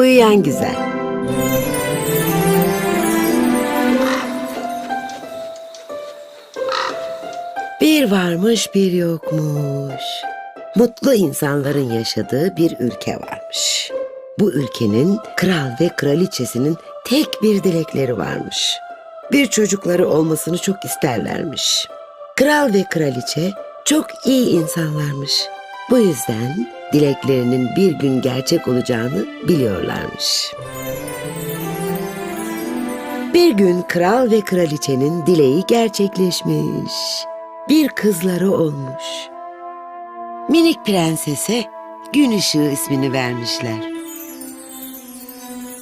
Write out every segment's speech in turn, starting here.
Uyuyan güzel. Bir varmış bir yokmuş. Mutlu insanların yaşadığı bir ülke varmış. Bu ülkenin kral ve kraliçesinin tek bir dilekleri varmış. Bir çocukları olmasını çok isterlermiş. Kral ve kraliçe çok iyi insanlarmış. Bu yüzden dileklerinin bir gün gerçek olacağını biliyorlarmış. Bir gün kral ve kraliçenin dileği gerçekleşmiş. Bir kızları olmuş. Minik prensese Gün Işığı ismini vermişler.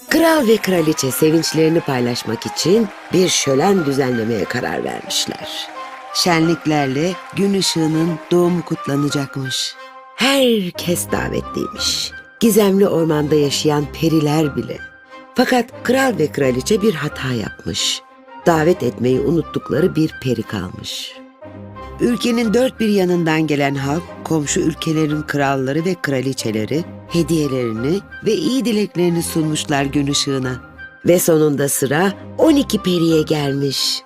Kral ve kraliçe sevinçlerini paylaşmak için bir şölen düzenlemeye karar vermişler. Şenliklerle gün ışığının doğumu kutlanacakmış. Herkes davetliymiş. Gizemli ormanda yaşayan periler bile. Fakat kral ve kraliçe bir hata yapmış. Davet etmeyi unuttukları bir peri kalmış. Ülkenin dört bir yanından gelen halk, komşu ülkelerin kralları ve kraliçeleri hediyelerini ve iyi dileklerini sunmuşlar gün ışığına. Ve sonunda sıra 12 periye gelmiş.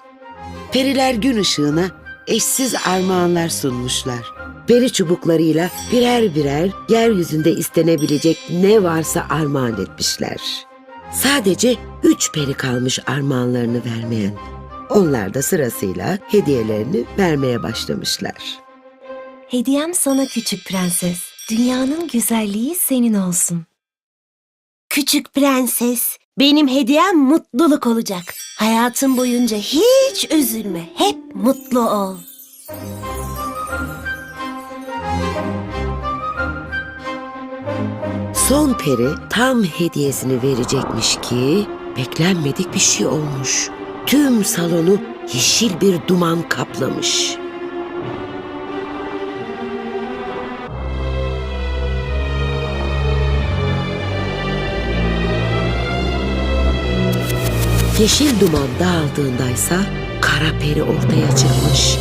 Periler gün ışığına eşsiz armağanlar sunmuşlar. Peri çubuklarıyla birer birer yeryüzünde istenebilecek ne varsa armağan etmişler. Sadece üç peri kalmış armağanlarını vermeyen. Onlar da sırasıyla hediyelerini vermeye başlamışlar. Hediyem sana küçük prenses. Dünyanın güzelliği senin olsun. Küçük prenses, benim hediyem mutluluk olacak. Hayatın boyunca hiç üzülme, hep mutlu ol. Son peri tam hediyesini verecekmiş ki beklenmedik bir şey olmuş. Tüm salonu yeşil bir duman kaplamış. Yeşil duman dağıldığındaysa kara peri ortaya çıkmış.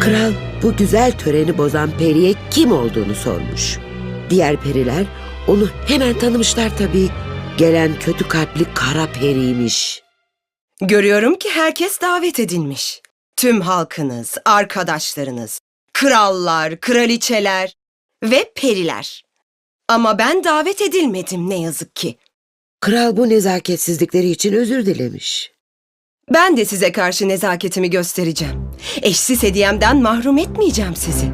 Kral bu güzel töreni bozan periye kim olduğunu sormuş. Diğer periler onu hemen tanımışlar tabii. Gelen kötü kalpli kara periymiş. Görüyorum ki herkes davet edilmiş. Tüm halkınız, arkadaşlarınız, krallar, kraliçeler ve periler. Ama ben davet edilmedim ne yazık ki. Kral bu nezaketsizlikleri için özür dilemiş. Ben de size karşı nezaketimi göstereceğim. Eşsiz hediyemden mahrum etmeyeceğim sizi.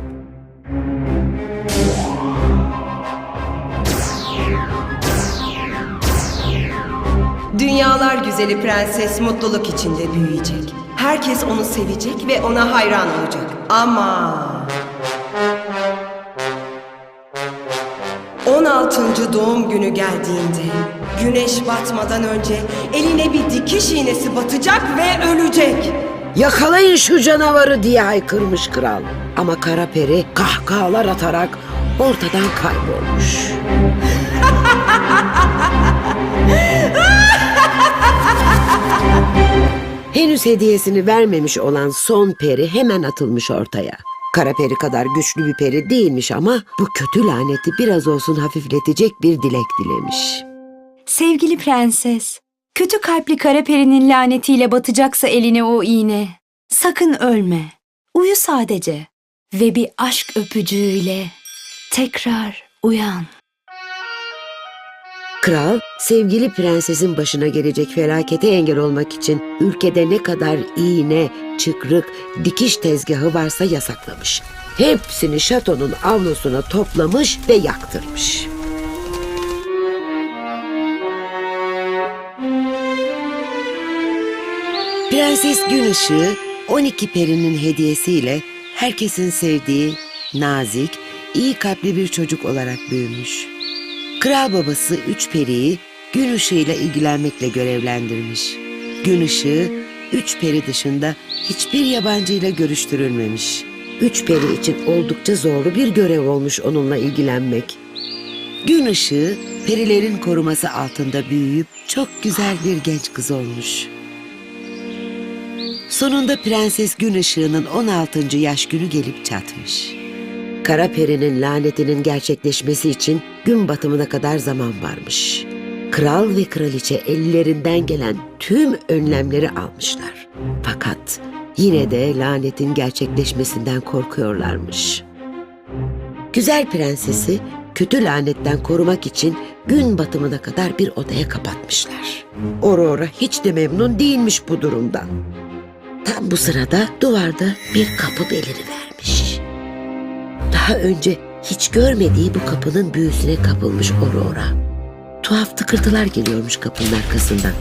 Dünyalar güzeli prenses mutluluk içinde büyüyecek. Herkes onu sevecek ve ona hayran olacak. Ama 16. doğum günü geldiğinde güneş batmadan önce eline bir dikiş iğnesi batacak ve ölecek. Yakalayın şu canavarı diye haykırmış kral. Ama kara peri kahkahalar atarak ortadan kaybolmuş. Henüz hediyesini vermemiş olan son peri hemen atılmış ortaya. Kara peri kadar güçlü bir peri değilmiş ama bu kötü laneti biraz olsun hafifletecek bir dilek dilemiş. Sevgili prenses, kötü kalpli kara perinin lanetiyle batacaksa eline o iğne. Sakın ölme. Uyu sadece ve bir aşk öpücüğüyle tekrar uyan. Kral, sevgili prensesin başına gelecek felakete engel olmak için ülkede ne kadar iğne, çıkrık, dikiş tezgahı varsa yasaklamış. Hepsini şatonun avlusuna toplamış ve yaktırmış. Prenses Gün Işığı 12 perinin hediyesiyle herkesin sevdiği, nazik, iyi kalpli bir çocuk olarak büyümüş. Kral babası üç periyi gün ışığıyla ilgilenmekle görevlendirmiş. Gün ışığı üç peri dışında hiçbir yabancıyla görüştürülmemiş. Üç peri için oldukça zorlu bir görev olmuş onunla ilgilenmek. Gün ışığı perilerin koruması altında büyüyüp çok güzel bir genç kız olmuş. Sonunda Prenses Gün Işığı'nın 16. yaş günü gelip çatmış. Kara perinin lanetinin gerçekleşmesi için gün batımına kadar zaman varmış. Kral ve kraliçe ellerinden gelen tüm önlemleri almışlar. Fakat yine de lanetin gerçekleşmesinden korkuyorlarmış. Güzel prensesi kötü lanetten korumak için gün batımına kadar bir odaya kapatmışlar. Aurora hiç de memnun değilmiş bu durumdan. Tam bu sırada duvarda bir kapı belirivermiş. Daha önce hiç görmediği bu kapının büyüsüne kapılmış Aurora. Tuhaf tıkırtılar geliyormuş kapının arkasından.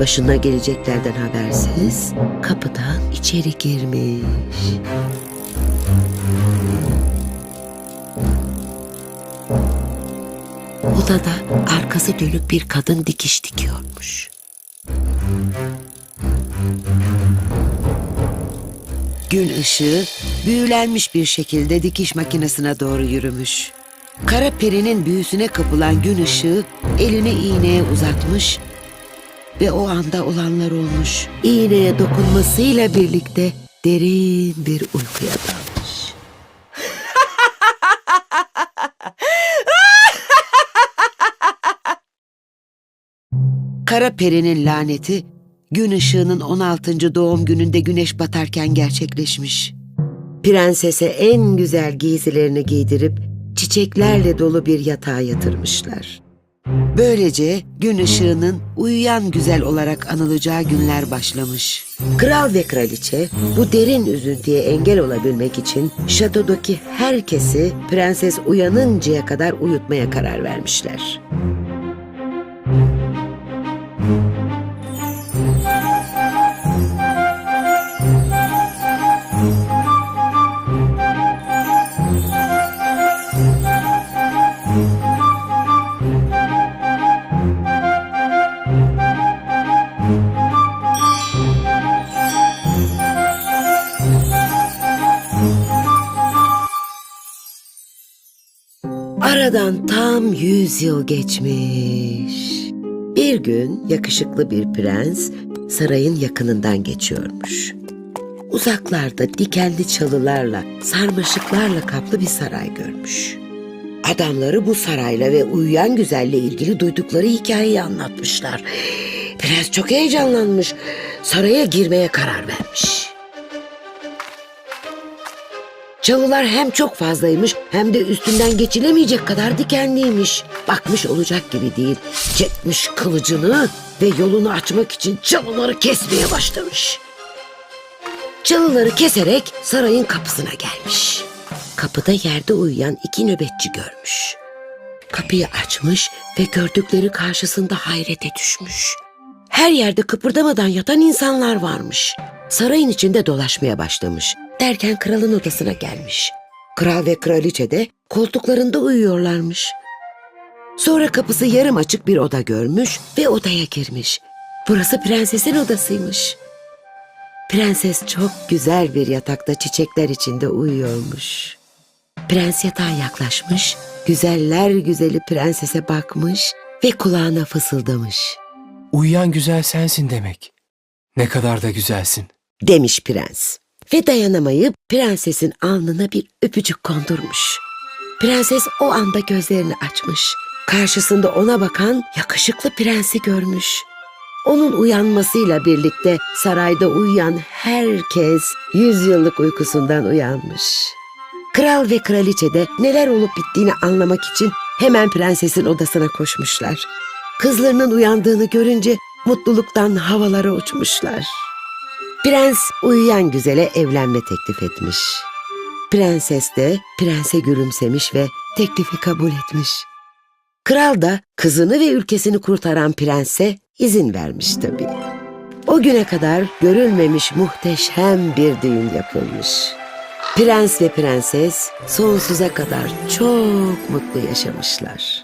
Başına geleceklerden habersiz kapıdan içeri girmiş. Odada arkası dönük bir kadın dikiş dikiyormuş. Gün ışığı büyülenmiş bir şekilde dikiş makinesine doğru yürümüş. Kara perinin büyüsüne kapılan gün ışığı elini iğneye uzatmış ve o anda olanlar olmuş. İğneye dokunmasıyla birlikte derin bir uykuya dalmış. Kara perinin laneti gün ışığının 16. doğum gününde güneş batarken gerçekleşmiş. Prensese en güzel giysilerini giydirip çiçeklerle dolu bir yatağa yatırmışlar. Böylece gün ışığının uyuyan güzel olarak anılacağı günler başlamış. Kral ve kraliçe bu derin üzüntüye engel olabilmek için şatodaki herkesi prenses uyanıncaya kadar uyutmaya karar vermişler. Aradan tam yüz yıl geçmiş. Bir gün yakışıklı bir prens sarayın yakınından geçiyormuş. Uzaklarda dikenli çalılarla, sarmaşıklarla kaplı bir saray görmüş. Adamları bu sarayla ve uyuyan güzelle ilgili duydukları hikayeyi anlatmışlar. Prens çok heyecanlanmış. Saraya girmeye karar vermiş. Çalılar hem çok fazlaymış hem de üstünden geçilemeyecek kadar dikenliymiş. Bakmış olacak gibi değil. Çekmiş kılıcını ve yolunu açmak için çalıları kesmeye başlamış. Çalıları keserek sarayın kapısına gelmiş. Kapıda yerde uyuyan iki nöbetçi görmüş. Kapıyı açmış ve gördükleri karşısında hayrete düşmüş. Her yerde kıpırdamadan yatan insanlar varmış. Sarayın içinde dolaşmaya başlamış. Derken kralın odasına gelmiş. Kral ve kraliçe de koltuklarında uyuyorlarmış. Sonra kapısı yarım açık bir oda görmüş ve odaya girmiş. Burası prensesin odasıymış. Prenses çok güzel bir yatakta çiçekler içinde uyuyormuş. Prens yatağa yaklaşmış, güzeller güzeli prensese bakmış ve kulağına fısıldamış. Uyuyan güzel sensin demek. Ne kadar da güzelsin. Demiş prens. Ve dayanamayıp prensesin alnına bir öpücük kondurmuş. Prenses o anda gözlerini açmış. Karşısında ona bakan yakışıklı prensi görmüş. Onun uyanmasıyla birlikte sarayda uyuyan herkes yüzyıllık uykusundan uyanmış. Kral ve kraliçe de neler olup bittiğini anlamak için hemen prensesin odasına koşmuşlar. Kızlarının uyandığını görünce mutluluktan havalara uçmuşlar. Prens uyuyan güzele evlenme teklif etmiş. Prenses de prense gülümsemiş ve teklifi kabul etmiş. Kral da kızını ve ülkesini kurtaran prense izin vermiş tabii. O güne kadar görülmemiş muhteşem bir düğün yapılmış. Prens ve prenses sonsuza kadar çok mutlu yaşamışlar.